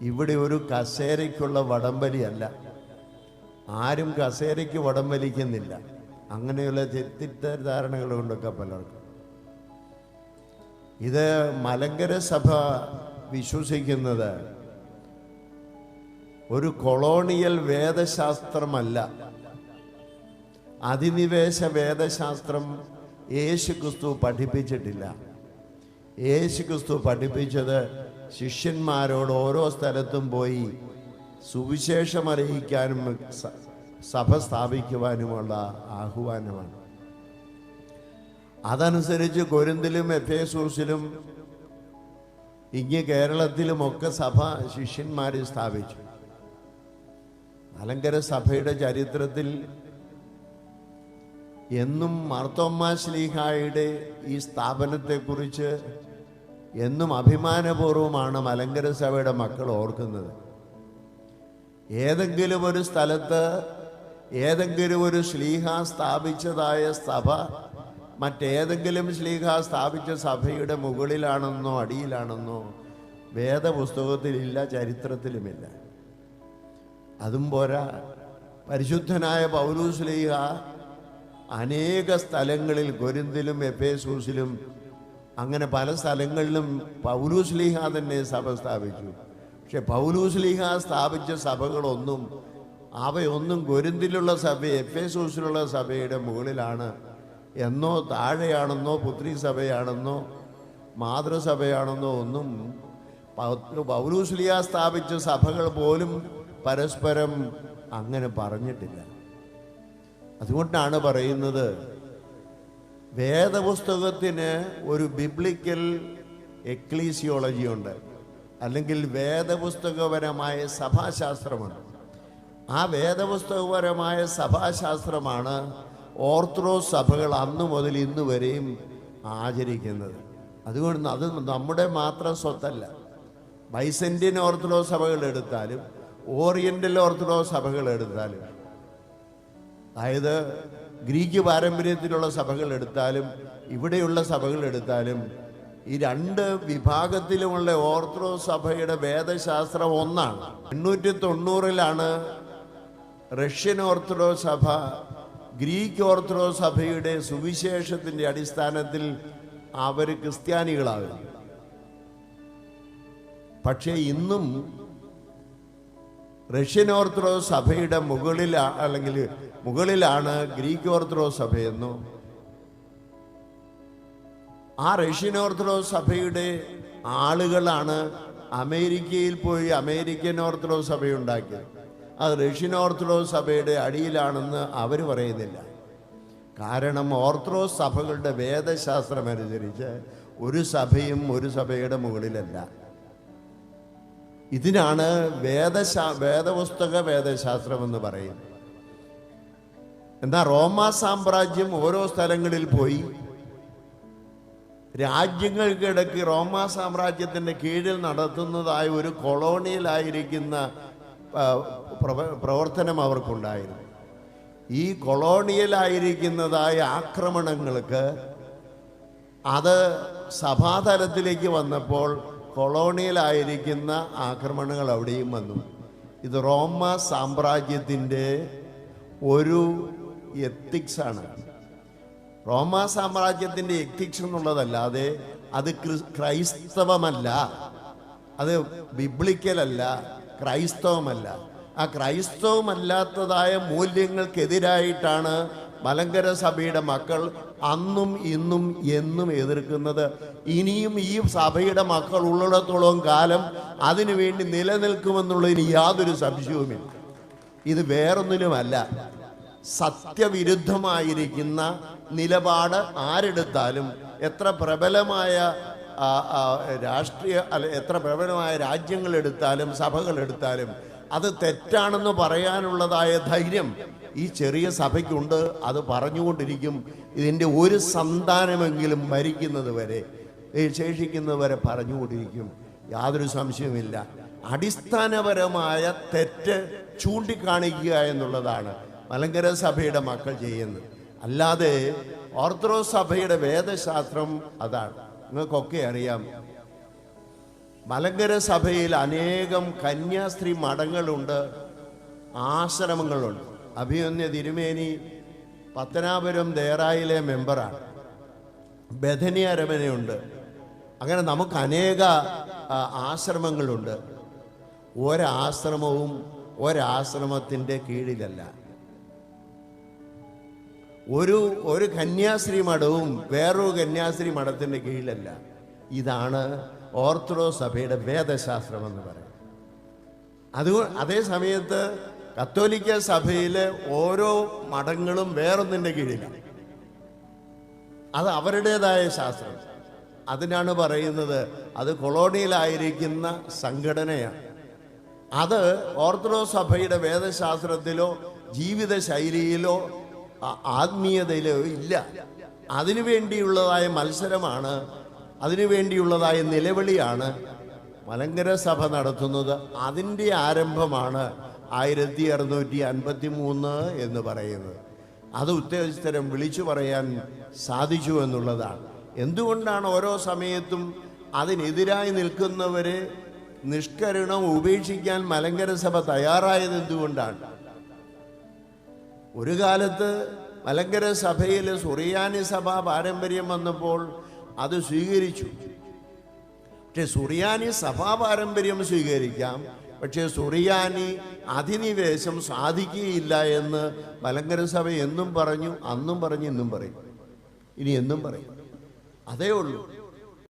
ഇവിടെ ഒരു കസേരയ്ക്കുള്ള വടംവലിയല്ല. ആരും കസേരയ്ക്ക് വടംവലിക്കുന്നില്ല. അങ്ങനെയുള്ള തെറ്റിദ്ധാരണകൾ കൊണ്ടൊക്കെ പലർക്കും. ഇത് മലങ്കര സഭ വിശ്വസിക്കുന്നത് ഒരു കൊളോണിയൽ വേദശാസ്ത്രമല്ല. അധിനിവേശ വേദശാസ്ത്രം യേശു ക്രിസ്തു പഠിപ്പിച്ചിട്ടില്ല. യേശു ക്രിസ്തു പഠിപ്പിച്ചത് ശിഷ്യന്മാരോട് ഓരോ സ്ഥലത്തും പോയി സുവിശേഷം അറിയിക്കാനും സഭ സ്ഥാപിക്കുവാനുമുള്ള ആഹ്വാനമാണ്. അതനുസരിച്ച് കൊരിന്തിലും എഫേസൂസിലും ഇങ്ങ് കേരളത്തിലുമൊക്കെ സഭ ശിഷ്യന്മാരെ സ്ഥാപിച്ചു. മലങ്കര സഭയുടെ ചരിത്രത്തിൽ എന്നും മാർത്തോമ്മ ശ്ലീഹായുടെ ഈ സ്ഥാപനത്തെക്കുറിച്ച് എന്നും അഭിമാനപൂർവമാണ് മലങ്കര സഭയുടെ മക്കൾ ഓർക്കുന്നത്. ഏതെങ്കിലും ഒരു സ്ഥലത്ത് ഏതെങ്കിലും ഒരു ശ്ലീഹ സ്ഥാപിച്ചതായ സഭ മറ്റേതെങ്കിലും ശ്ലീഹ സ്ഥാപിച്ച സഭയുടെ മുകളിലാണെന്നോ അടിയിലാണെന്നോ വേദപുസ്തകത്തിലില്ല ചരിത്രത്തിലുമില്ല. അതും പോരാ. പരിശുദ്ധനായ പൗലൂസ്ലീഹ അനേക സ്ഥലങ്ങളിൽ കൊരിന്തിലും എഫേസൂസിലും അങ്ങനെ പല സ്ഥലങ്ങളിലും പൗലൂസ്ലീഹ തന്നെ സഭ സ്ഥാപിച്ചു. പക്ഷെ പൗലൂസ്ലീഹ സ്ഥാപിച്ച സഭകളൊന്നും അവയൊന്നും കൊരിന്തിലുള്ള സഭ എഫേസൂസിലുള്ള സഭയുടെ മുകളിലാണ്. എന്നോ താഴെയാണെന്നോ പുത്രി സഭയാണെന്നോ മാതൃസഭയാണെന്നോ ഒന്നും പൗലൂസ്ലിയ സ്ഥാപിച്ച സഭകൾ പോലും പരസ്പരം അങ്ങനെ പറഞ്ഞിട്ടില്ല. അതുകൊണ്ടാണ് പറയുന്നത് വേദപുസ്തകത്തിന് ഒരു ബിബ്ലിക്കൽ എക്ലീസിയോളജി ഉണ്ട്. അല്ലെങ്കിൽ വേദപുസ്തകപരമായ സഭാശാസ്ത്രമുണ്ട് ആ വേദപുസ്തകപരമായ സഭാശാസ്ത്രമാണ് ഓർത്തഡോക്സ് സഭകൾ അന്നു മുതൽ ഇന്ന് വരെയും ആചരിക്കുന്നത്. അതുകൊണ്ട് അത് നമ്മുടെ മാത്രം സ്വത്തല്ല. ബൈസന്റിയൻ ഓർത്തഡോക്സ് സഭകൾ എടുത്താലും ഓറിയന്റൽ ഓർത്തഡോക്സ് സഭകൾ എടുത്താലും അതായത് ഗ്രീക്ക് പാരമ്പര്യത്തിലുള്ള സഭകൾ എടുത്താലും ഇവിടെയുള്ള സഭകൾ എടുത്താലും ഈ രണ്ട് വിഭാഗത്തിലുമുള്ള ഓർത്തഡോക്സ് സഭയുടെ വേദശാസ്ത്രം ഒന്നാണ്. എണ്ണൂറ്റി തൊണ്ണൂറിലാണ് റഷ്യൻ ഓർത്തഡോക്സ് സഭ ഗ്രീക്ക് ഓർത്തഡോക്സ് സഭയുടെ സുവിശേഷത്തിന്റെ അടിസ്ഥാനത്തിൽ അവർ ക്രിസ്ത്യാനികളാകും പക്ഷേ ഇന്നും റഷ്യൻ ഓർത്തഡോക്സ് സഭയുടെ മുകളിൽ അല്ലെങ്കിൽ മുകളിലാണ് ഗ്രീക്ക് ഓർത്തഡോക്സ് സഭയെന്നോ ആ റഷ്യൻ ഓർത്തഡോക്സ് സഭയുടെ ആളുകളാണ് അമേരിക്കയിൽ പോയി അമേരിക്കൻ ഓർത്തഡോക്സ് സഭയുണ്ടാക്കിയത്. അത് റഷ്യൻ ഓർത്തഡോക്സ് സഭയുടെ അടിയിലാണെന്ന് അവർ പറയുന്നില്ല. കാരണം ഓർത്തഡോക്സ് സഭകളുടെ വേദശാസ്ത്രമനുസരിച്ച് ഒരു സഭയും ഒരു സഭയുടെ മുകളിലല്ല. ഇതിനാണ് വേദശാ വേദപുസ്തക വേദശാസ്ത്രം എന്ന് പറയുന്നത്. എന്നാൽ റോമാ സാമ്രാജ്യം ഓരോ സ്ഥലങ്ങളിൽ പോയി. രാജ്യങ്ങൾക്കിടയ്ക്ക് റോമാ സാമ്രാജ്യത്തിന്റെ കീഴിൽ നടത്തുന്നതായ ഒരു കൊളോണിയലായിരിക്കുന്ന പ്രവർത്തനം അവർക്കുണ്ടായിരുന്നു. ഈ കൊളോണിയലായിരിക്കുന്നതായ ആക്രമണങ്ങൾക്ക് അത് സഭാതലത്തിലേക്ക് വന്നപ്പോൾ കൊളോണിയലായിരിക്കുന്ന ആക്രമണങ്ങൾ അവിടെയും വന്നു. ഇത് റോമ സാമ്രാജ്യത്തിന്റെ ഒരു എത്തിക്സാണ് റോമ സാമ്രാജ്യത്തിന്റെ എത്തിക്സ് എന്നുള്ളതല്ലാതെ അത് ക്രൈസ്തവമല്ല. അത് ബിബ്ലിക്കലല്ല ക്രൈസ്തവമല്ല. ആ ക്രൈസ്തവമല്ലാത്തതായ മൂല്യങ്ങൾക്കെതിരായിട്ടാണ് മലങ്കര സഭയുടെ മക്കൾ അന്നും ഇന്നും എന്നും എതിർക്കുന്നത്. ഇനിയും ഈ സഭയുടെ മക്കൾ ഉള്ളിടത്തോളം കാലം അതിനുവേണ്ടി നിലനിൽക്കുമെന്നുള്ളതിന് യാതൊരു സംശയവുമില്ല. ഇത് വേറൊന്നിനുമല്ല സത്യവിരുദ്ധമായിരിക്കുന്ന നിലപാട് ആരെടുത്താലും എത്ര പ്രബലമായ രാഷ്ട്രീയ അല്ല എത്ര പ്രബലമായ രാജ്യങ്ങളെടുത്താലും സഭകളെടുത്താലും അത് തെറ്റാണെന്ന് പറയാനുള്ളതായ ധൈര്യം ഈ ചെറിയ സഭയ്ക്കുണ്ട്. അത് പറഞ്ഞുകൊണ്ടിരിക്കും. ഇതിന്റെ ഒരു സന്താനമെങ്കിലും മരിക്കുന്നത് വരെ ശേഷിക്കുന്നത് വരെ പറഞ്ഞുകൊണ്ടിരിക്കും. യാതൊരു സംശയവുമില്ല. അടിസ്ഥാനപരമായ തെറ്റ് ചൂണ്ടിക്കാണിക്കുക എന്നുള്ളതാണ് മലങ്കര സഭയുടെ മക്കൾ ചെയ്യുന്നത്. അല്ലാതെ ഓർത്തഡോക്സ് സഭയുടെ വേദശാസ്ത്രം അതാണ്. നിങ്ങൾക്കൊക്കെ അറിയാം. മലങ്കര സഭയിൽ അനേകം കന്യാസ്ത്രീ മഠങ്ങളുണ്ട് ആശ്രമങ്ങളുണ്ട്. അഭിമന്യ തിരുമേനി പത്തനാപുരം ദേറായിലെ മെമ്പറാണ് ബഥനി അരമനയുണ്ട്. അങ്ങനെ നമുക്ക് അനേക ആശ്രമങ്ങളുണ്ട്. ഒരാശ്രമവും ഒരാശ്രമത്തിന്റെ കീഴിലല്ല. ഒരു ഒരു കന്യാസ്ത്രീ മഠവും വേറൊരു കന്യാസ്ത്രീ മഠത്തിന്റെ കീഴിലല്ല. ഇതാണ് ഓർത്തഡോക്സ് സഭയുടെ വേദശാസ്ത്രം എന്ന് പറയുന്നത്. അതുകൊണ്ട് അതേ സമയത്ത് കത്തോലിക്ക സഭയിലെ ഓരോ മഠങ്ങളും വേറൊന്നിന്റെ കീഴിലാണ് അത് അവരുടേതായ ശാസ്ത്രം. അതിനാണ് പറയുന്നത് അത് കൊളോണിയിലായിരിക്കുന്ന സംഘടനയാണ് അത് ഓർത്തഡോക്സ് സഭയുടെ വേദശാസ്ത്രത്തിലോ ജീവിത ശൈലിയിലോ ആത്മീയതയിലോ ഇല്ല. അതിനു വേണ്ടിയുള്ളതായ മത്സരമാണ് അതിനു വേണ്ടിയുള്ളതായ നിലവിളിയാണ് മലങ്കര സഭ നടത്തുന്നത്. അതിന്റെ ആരംഭമാണ് ആയിരത്തി അറുന്നൂറ്റി അൻപത്തി മൂന്ന് എന്ന് പറയുന്നത്. അത് ഉത്തേജസ്ഥരം വിളിച്ചു പറയാൻ സാധിച്ചു എന്നുള്ളതാണ്. എന്തുകൊണ്ടാണ് ഓരോ സമയത്തും അതിനെതിരായി നിൽക്കുന്നവരെ നിഷ്കരുണം ഉപേക്ഷിക്കാൻ മലങ്കര സഭ തയ്യാറായത് എന്തുകൊണ്ടാണ്? ഒരു കാലത്ത് മലങ്കര സഭയിൽ സുറിയാനി സഭ പാരമ്പര്യം വന്നപ്പോൾ അത് സ്വീകരിച്ചു. പക്ഷെ സുറിയാനി സഭാ പാരമ്പര്യം സ്വീകരിക്കാം പക്ഷേ സുറിയാനി അധിനിവേശം സാധിക്കുകയില്ല എന്ന് മലങ്കര സഭ എന്നും പറഞ്ഞു അന്നും പറഞ്ഞു ഇന്നും പറയും. ഇനി എന്നും പറയും. അതേ ഉള്ളൂ.